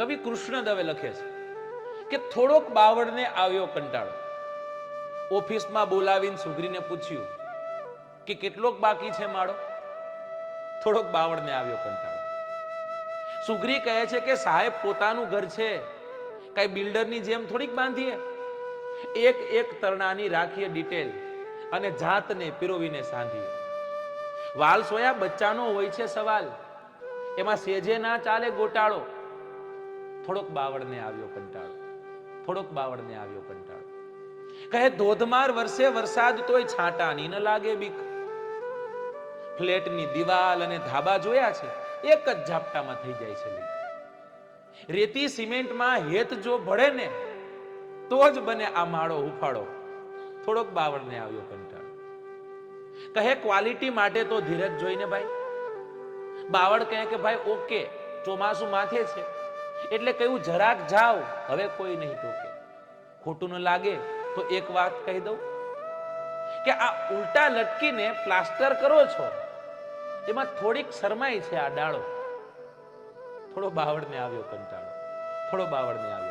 કવિ કૃષ્ણ દવે લખે છે કે થોડોક બાવળને આવ્યો કંટાળો. ઓફિસમાં બોલાવીને સુગ્રીને પૂછ્યું કે કેટલોક બાકી છે માળો? થોડોક બાવળને આવ્યો કંટાળો. સુગ્રી કહે છે કે સાહેબ, પોતાનું ઘર છે. કઈ બિલ્ડરની જેમ થોડીક બાંધીએ. એક એક તરણાની રાખીએ ડિટેલ અને જાતને પીરોવીને સાંધીએ. વાલ સોયા બચ્ચાનો હોય છે સવાલ. એમાં સેજે ના ચાલે ગોટાળો. થોડોક બાવળને આવ્યો કંટાળો. થોડોક બાવળને આવ્યો કંટાળો. કહે, ધોધમાર વરસે વરસાદ તોય છાંટાની ન લાગે બીક. ફ્લેટની દિવાલ અને ધાબા જોયા છે, એક જ ઝાપટામાં થઈ જાય છે લીક. રેતી સિમેન્ટમાં હેત જો ભળે ને, તો જ બને આ માળો ઉફાળો થોડોક બાવળને આવ્યો કંટાળો. કહે ક્વોલિટી માટે તો ધીરજ જોઈને ભાઈ. બાવળ કહે કે, ભાઈ ઓકે ચોમાસું માથે છે. એટલે કહ્યું, જરાક જાવ હવે કોઈ નહીં ટોકે. ખોટું ન લાગે તો એક વાત કહી દઉં કે આ ઉલટા લટકીને પ્લાસ્ટર કરો છો, એમાં થોડીક શરમાઈ છે આ ડાળો. થોડો બાવળને આવ્યો કંટાળો. થોડો બાવળને આવ્યો.